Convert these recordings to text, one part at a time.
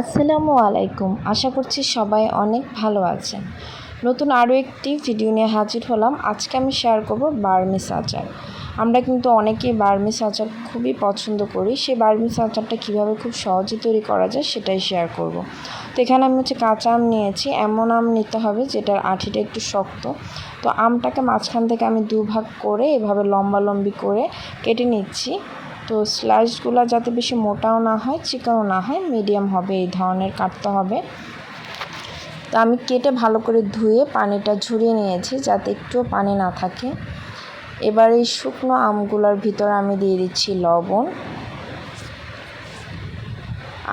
আসসালামু আলাইকুম। আশা করছি সবাই অনেক ভালো আছেন। নতুন আরও একটি ভিডিও নিয়ে হাজির হলাম। আজকে আমি শেয়ার করব বার্মিস আচার। আমরা কিন্তু অনেকেই বার্মিস আচার খুবই পছন্দ করি। সেই বার্মিস আচারটা কীভাবে খুব সহজে তৈরি করা যায় সেটাই শেয়ার করব। তো এখানে আমি হচ্ছে কাঁচা আম নিয়েছি। এমন আম নিতে হবে যেটার আঠিটা একটু শক্ত। তো আমটাকে মাঝখান থেকে আমি দুভাগ করে এভাবে লম্বা লম্বি করে কেটে নিচ্ছি। তো স্লাইসগুলো যাতে বেশি মোটাও না হয় চিকনও না হয় মিডিয়াম হবে, এই ধরনের কাটতে হবে। তো আমি কেটে ভালো করে ধুয়ে পানিটা ঝরিয়ে নিয়েছি যাতে একটুও পানি না থাকে। এবার এই শুকনো আমগুলোর ভিতর আমি দিয়ে দিচ্ছি লবণ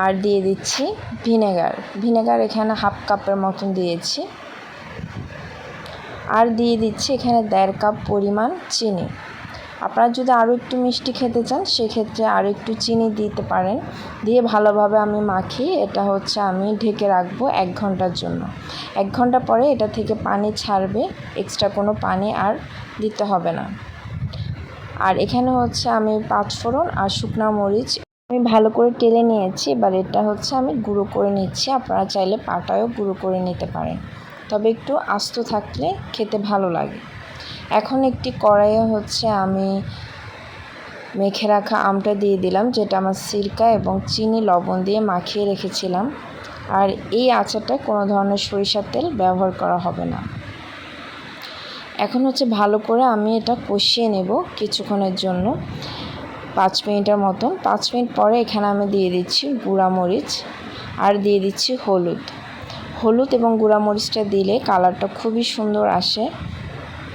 আর দিয়ে দিচ্ছি ভিনেগার। ভিনেগার এখানে হাফ কাপের মতন দিয়েছি। আর দিয়ে দিচ্ছি এখানে দেড় কাপ পরিমাণ চিনি। আপনারা যদি আরও একটু মিষ্টি খেতে চান, সেক্ষেত্রে আরও একটু চিনি দিতে পারেন। দিয়ে ভালোভাবে আমি মাখিয়ে এটা হচ্ছে আমি ঢেকে রাখব এক ঘণ্টার জন্য। এক ঘণ্টা পরে এটা থেকে পানি ছাড়বে, এক্সট্রা কোনো পানি আর দিতে হবে না। আর এখানে হচ্ছে আমি পাঁচফোড়ন আর শুকনো মরিচ আমি ভালো করে টেলে নিয়েছি। এবার এটা হচ্ছে আমি গুঁড়ো করে নিচ্ছি। আপনারা চাইলে পাটায়ও গুঁড়ো করে নিতে পারেন। তবে একটু আস্ত থাকলে খেতে ভালো লাগে। এখন একটি কড়াইয়ে হচ্ছে আমি মেখে রাখা আমটা দিয়ে দিলাম, যেটা আমার সিরকা এবং চিনি লবণ দিয়ে মাখিয়ে রেখেছিলাম। আর এই আচারটা কোনো ধরনের সরিষার তেল ব্যবহার করা হবে না। এখন হচ্ছে ভালো করে আমি এটা কষিয়ে নেব কিছুক্ষণের জন্য, পাঁচ মিনিটের মতন। পাঁচ মিনিট পরে এখানে আমি দিয়ে দিচ্ছি গুঁড়ামরিচ আর দিয়ে দিচ্ছি হলুদ। হলুদ এবং গুঁড়ামরিচটা দিলে কালারটা খুবই সুন্দর আসে।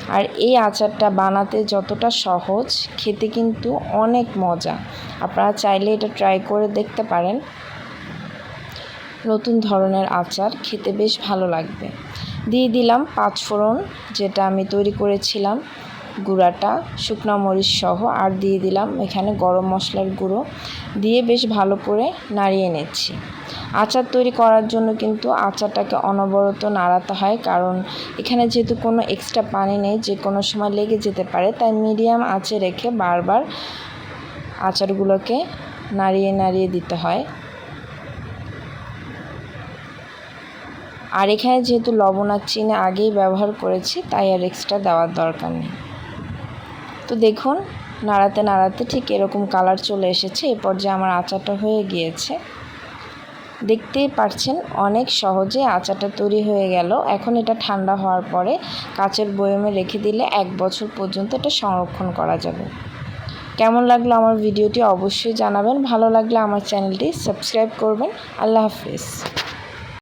আর এই আচারটা বানাতে যতটা সহজ, খেতে কিন্তু অনেক মজা। আপনারা চাইলে এটা ট্রাই করে দেখতে পারেন। নতুন ধরনের আচার, খেতে বেশ ভালো লাগবে। দিয়ে দিলাম পাঁচ ফোড়ন যেটা আমি তৈরি করেছিলাম। গুঁড়াটা, শুকনো মরিচ সহ, আর দিয়ে দিলাম এখানে গরম মশলার গুঁড়ো। দিয়ে বেশ ভালো করে নাড়িয়ে নিচ্ছি। আচার তৈরি করার জন্য কিন্তু আচারটাকে অনবরত নাড়াতে হয়, কারণ এখানে যেহেতু কোনো এক্সট্রা পানি নেই, যে কোনো সময় লেগে যেতে পারে, তাই মিডিয়াম আঁচে রেখে বারবার আচারগুলোকে নাড়িয়ে নাড়িয়ে দিতে হয়। আর এখানে যেহেতু লবণ আর চিনি আগেই ব্যবহার করেছি, তাই আর এক্সট্রা দেওয়ার দরকার নেই। তো দেখুন, নাড়াতে নাড়াতে ঠিক এরকম কালার চলে এসেছে। এ পর্যায়ে আমার আচারটা হয়ে গিয়েছে। দেখতেই পারছেন, অনেক সহজে আচারটা তৈরি হয়ে গেল। এখন এটা ঠান্ডা হওয়ার পরে কাচের বয়মে রেখে দিলে এক বছর পর্যন্ত এটা সংরক্ষণ করা যাবে। কেমন লাগল আমার ভিডিওটি অবশ্যই জানাবেন। ভালো লাগলে আমার চ্যানেলটি সাবস্ক্রাইব করবেন। আল্লাহ হাফিজ।